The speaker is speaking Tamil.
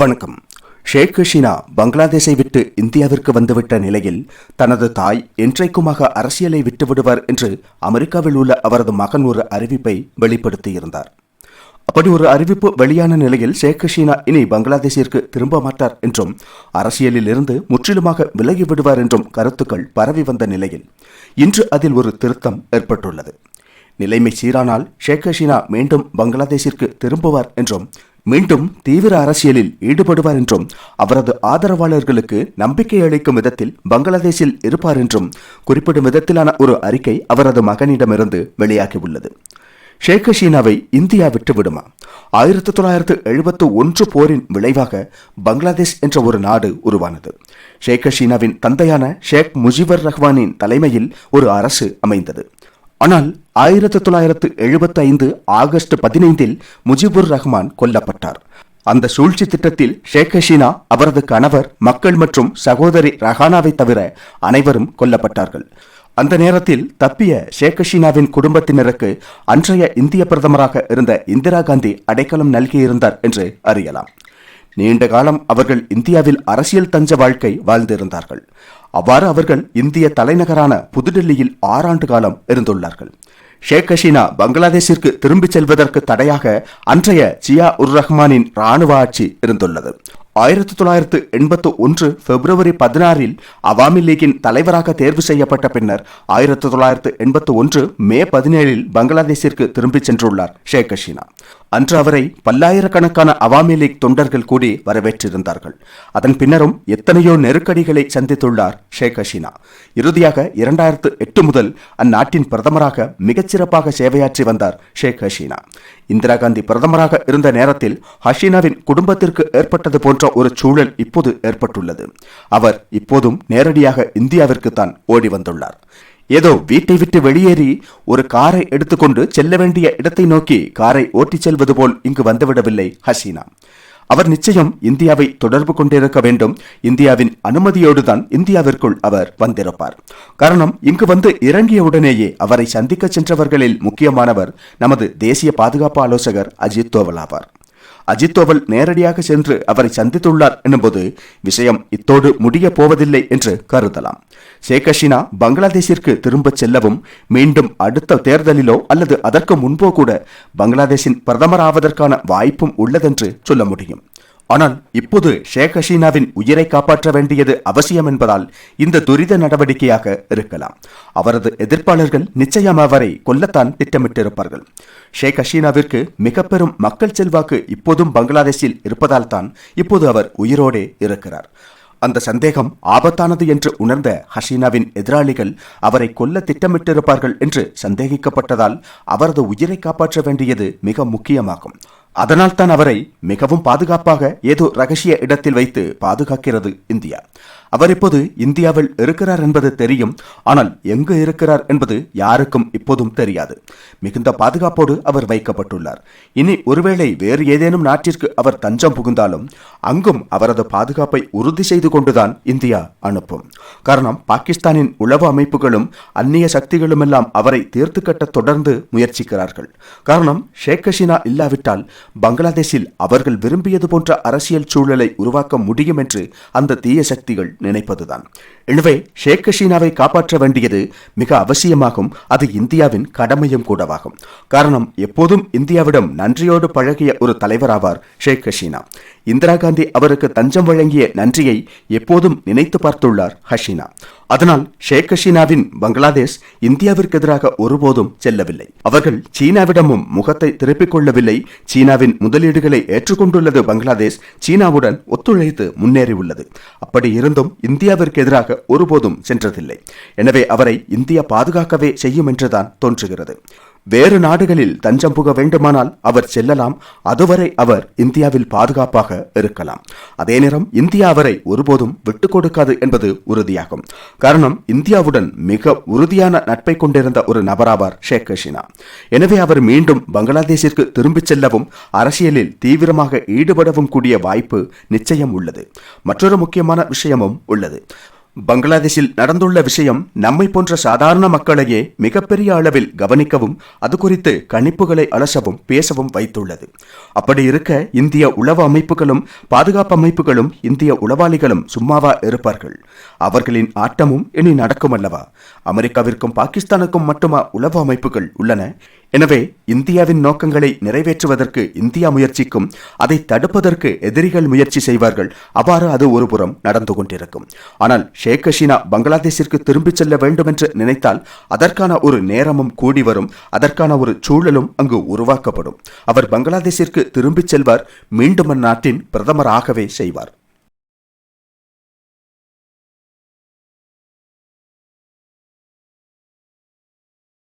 வணக்கம். ஷேக் ஹசீனா பங்களாதேஷை விட்டு இந்தியாவிற்கு வந்துவிட்ட நிலையில் தனது தாய் என்றைக்குமாக அரசியலை விட்டுவிடுவார் என்று அமெரிக்காவில் உள்ள அவரது மகன் ஒரு அறிவிப்பை வெளிப்படுத்தியிருந்தார். அப்படி ஒரு அறிவிப்பு வெளியான நிலையில் ஷேக் ஹசீனா இனி பங்களாதேஷிற்கு திரும்ப மாட்டார் என்றும் அரசியலில் இருந்து முற்றிலுமாக விலகி விடுவார் என்றும் கருத்துக்கள் பரவி வந்த நிலையில் இன்று அதில் ஒரு திருத்தம் ஏற்பட்டுள்ளது. நிலைமை சீரானால் ஷேக் ஹசீனா மீண்டும் பங்களாதேஷிற்கு திரும்புவார் என்றும் மீண்டும் தீவிர அரசியலில் ஈடுபடுவார் என்றும் அவரது ஆதரவாளர்களுக்கு நம்பிக்கை அளிக்கும் விதத்தில் பங்களாதேஷில் இருப்பார் என்றும் குறிப்பிடும் விதத்திலான ஒரு அறிக்கை அவரது மகனிடமிருந்து வெளியாகியுள்ளது. ஷேக் ஹசீனாவை இந்தியா விட்டு விடுமா? ஆயிரத்தி தொள்ளாயிரத்து எழுபத்து ஒன்று போரின் விளைவாக பங்களாதேஷ் என்ற ஒரு நாடு உருவானது. ஷேக் ஹசீனாவின் தந்தையான ஷேக் முஜிபர் ரஹ்மானின் தலைமையில் ஒரு அரசு அமைந்தது. ஆனால் ஆயிரத்தி தொள்ளாயிரத்து எழுபத்தி ஐந்து ஆகஸ்ட் பதினைந்தில் முஜிபுர் ரஹ்மான் கொல்லப்பட்டார். அந்த சூழ்ச்சி திட்டத்தில் ஷேக் ஹசீனா அவரது கணவர் மக்கள் மற்றும் சகோதரி ரஹானாவை தவிர அனைவரும் கொல்லப்பட்டார்கள். அந்த நேரத்தில் தப்பிய ஷேக் ஹசீனாவின் குடும்பத்தினருக்கு அன்றைய இந்திய பிரதமராக இருந்த இந்திரா காந்தி அடைக்கலம் நல்கியிருந்தார் என்று அறியலாம். நீண்ட காலம் அவர்கள் இந்தியாவில் அரசியல் தஞ்ச வாழ்க்கை வாழ்ந்திருந்தார்கள். அவ்வாறு அவர்கள் இந்திய தலைநகரான புதுடெல்லியில் ஆறாண்டு காலம் இருந்துள்ளார்கள். ஷேக் ஹசீனா பங்களாதேஷிற்கு திரும்பிச் செல்வதற்கு தடையாக அன்றைய ஜியா உர் ரஹ்மானின் ராணுவ ஆட்சி இருந்துள்ளது. ஆயிரத்தி தொள்ளாயிரத்து எண்பத்து ஒன்று பிப்ரவரி பதினாறில் அவாமி லீகின் தலைவராக தேர்வு செய்யப்பட்ட பின்னர் ஆயிரத்தி தொள்ளாயிரத்து எண்பத்து ஒன்று மே பதினேழில் பங்களாதேஷிற்கு திரும்பிச் சென்றுள்ளார் ஷேக் ஹசீனா. அன்று அவரை பல்லாயிரக்கணக்கான அவாமி லீக் தொண்டர்கள் கூடி வரவேற்றிருந்தார்கள். அதன் பின்னரும் எத்தனையோ நெருக்கடிகளை சந்தித்துள்ளார் ஷேக் ஹசீனா. இறுதியாக இரண்டாயிரத்து எட்டு முதல் அந்நாட்டின் பிரதமராக மிகச்சிறப்பாக சேவையாற்றி வந்தார் ஷேக் ஹசீனா. இந்திரா காந்தி பிரதமராக இருந்த நேரத்தில் ஹசீனாவின் குடும்பத்திற்கு ஏற்பட்டது போன்ற ஒரு சூழல் இப்போது ஏற்பட்டுள்ளது. அவர் இப்போதும் நேரடியாக இந்தியாவிற்கு தான் ஓடி வந்துள்ளார். ஏதோ வீட்டை விட்டு வெளியேறி ஒரு காரை எடுத்துக்கொண்டு செல்ல வேண்டிய இடத்தை நோக்கி காரை ஓட்டிச் செல்வது போல் இங்கு வந்துவிடவில்லை ஹசீனா. அவர் நிச்சயம் இந்தியாவை தொடர்பு கொண்டிருக்க வேண்டும். இந்தியாவின் அனுமதியோடு தான் இந்தியாவிற்குள் அவர் வந்திருப்பார். காரணம் இங்கு வந்து இறங்கியவுடனேயே அவரை சந்திக்க சென்றவர்களில் முக்கியமானவர் நமது தேசிய பாதுகாப்பு ஆலோசகர் அஜித் தோவல் ஆவார். அஜித் தோவல் நேரடியாக சென்று அவரை சந்தித்துள்ளார் என்னும்போது விஷயம் இத்தோடு முடிய போவதில்லை என்று கருதலாம். ஷேக் ஹசீனா பங்களாதேஷிற்கு திரும்பச் செல்லவும் மீண்டும் அடுத்த தேர்தலிலோ அல்லது அதற்கு முன்போ கூட பங்களாதேஷின் பிரதமர் ஆவதற்கான வாய்ப்பும் உள்ளதென்று சொல்ல முடியும். ஆனால் இப்போது ஷேக் ஹசீனாவின் உயிரை காப்பாற்ற வேண்டியது அவசியம் என்பதால் இந்த துரித நடவடிக்கையாக இருக்கலாம். அவரது எதிர்ப்பாளர்கள் நிச்சயம் அவரை கொல்லத்தான் திட்டமிட்டிருப்பார்கள். ஷேக் ஹசீனாவிற்கு மிக பெரும் மக்கள் செல்வாக்கு இப்போதும் பங்களாதேஷில் இருப்பதால் தான் இப்போது அவர் உயிரோடே இருக்கிறார். அந்த சந்தேகம் ஆபத்தானது என்று உணர்ந்த ஹசீனாவின் எதிராளிகள் அவரை கொல்ல திட்டமிட்டிருப்பார்கள் என்று சந்தேகிக்கப்பட்டதால் அவரது உயிரை காப்பாற்ற வேண்டியது மிக முக்கியமாகும். அதனால் தான் அவரை மிகவும் பாதுகாப்பாக ஏதோ ரகசிய இடத்தில் வைத்து பாதுகாக்கிறது இந்தியா. அவர் இப்போது இந்தியாவில் இருக்கிறார் என்பது தெரியும். ஆனால் எங்கு இருக்கிறார் என்பது யாருக்கும் இப்போதும் தெரியாது. மிகுந்த பாதுகாப்போடு அவர் வைக்கப்பட்டுள்ளார். இனி ஒருவேளை வேறு ஏதேனும் நாட்டிற்கு அவர் தஞ்சம் புகுந்தாலும் அங்கும் அவரது பாதுகாப்பை உறுதி செய்து கொண்டுதான் இந்தியா அனுப்பும். காரணம் பாகிஸ்தானின் உளவு அமைப்புகளும் அந்நிய சக்திகளும் எல்லாம் அவரை தீர்த்து கட்ட தொடர்ந்து முயற்சிக்கிறார்கள். காரணம் ஷேக் ஹசீனா இல்லாவிட்டால் பங்களாதேஷில் அவர்கள் விரும்பியது போன்ற அரசியல் சூழலை உருவாக்க முடியும் என்று அந்த தீய சக்திகள் நினைப்பதுதான். எனவே ஷேக் ஹசீனாவை காப்பாற்ற வேண்டியது மிக அவசியமாகும். அது இந்தியாவின் கடமையும் கூடவாகும். காரணம் எப்போதும் இந்தியாவிடம் நன்றியோடு பழகிய ஒரு தலைவராவார் ஷேக் ஹசீனா. இந்திரா காந்தி அவருக்கு தஞ்சம் வழங்கிய நன்றியை எப்போதும் நினைத்து பார்த்துள்ளார் ஹசீனா. அதனால் ஷேக் ஹசீனாவின் பங்களாதேஷ் இந்தியாவிற்கு எதிராக ஒருபோதும் செல்லவில்லை. அவர்கள் சீனாவிடமும் முகத்தை திருப்பிக் கொள்ளவில்லை. சீனாவின் முதலீடுகளை ஏற்றுக்கொண்டுள்ளது பங்களாதேஷ் சீனாவுடன் ஒத்துழைத்து முன்னேறியுள்ளது. அப்படி இருந்தும் இந்தியாவிற்கு எதிராக ஒருபோதும் சென்றதில்லை. எனவே அவரை இந்தியா பாதுகாக்கவே செய்யும் என்றுதான் தோன்றுகிறது. வேறு நாடுகளில் தஞ்சம் புக வேண்டுமானால் அவர் செல்லலாம். அதுவரை அவர் இந்தியாவில் பாதுகாப்பாக இருக்கலாம். அதே நேரம் இந்தியா அவரை ஒருபோதும் விட்டுக் கொடுக்காது என்பது உறுதியாகும். காரணம் இந்தியாவுடன் மிக உறுதியான நட்பை கொண்டிருந்த ஒரு நபராவார் ஷேக் ஹசீனா. எனவே அவர் மீண்டும் பங்களாதேஷிற்கு திரும்பிச் செல்லவும் அரசியலில் தீவிரமாக ஈடுபடவும் கூடிய வாய்ப்பு நிச்சயம் உள்ளது. மற்றொரு முக்கியமான விஷயமும் உள்ளது. பங்களாதேஷில் நடந்துள்ள விஷயம் நம்மை போன்ற சாதாரண மக்களையே மிகப்பெரிய அளவில் கவனிக்கவும் அது குறித்து கணிப்புகளை அலசவும் பேசவும் வைத்துள்ளது. அப்படி இருக்க இந்திய உளவு அமைப்புகளும் பாதுகாப்பு அமைப்புகளும் இந்திய உளவாளிகளும் சும்மாவா இருப்பார்கள். அவர்களின் ஆட்டமும் இனி நடக்கும் அல்லவா அமெரிக்காவிற்கும் பாகிஸ்தானுக்கும் மட்டுமா உளவு அமைப்புகள் உள்ளன? எனவே இந்தியாவின் நோக்கங்களை நிறைவேற்றுவதற்கு இந்தியா முயற்சிக்கும் அதை தடுப்பதற்கு எதிரிகள் முயற்சி செய்வார்கள். அவ்வாறு அது ஒருபுறம் நடந்து கொண்டிருக்கும். ஆனால் ஷேக் ஹசீனா பங்களாதேஷிற்கு திரும்பிச் செல்ல வேண்டும் என்று நினைத்தால் அதற்கான ஒரு நேரமும் கூடி வரும். அதற்கான ஒரு சூழலும் அங்கு உருவாக்கப்படும். அவர் பங்களாதேஷிற்கு திரும்பிச் செல்வார். மீண்டும் அந்நாட்டின் பிரதமராகவே செய்வார்.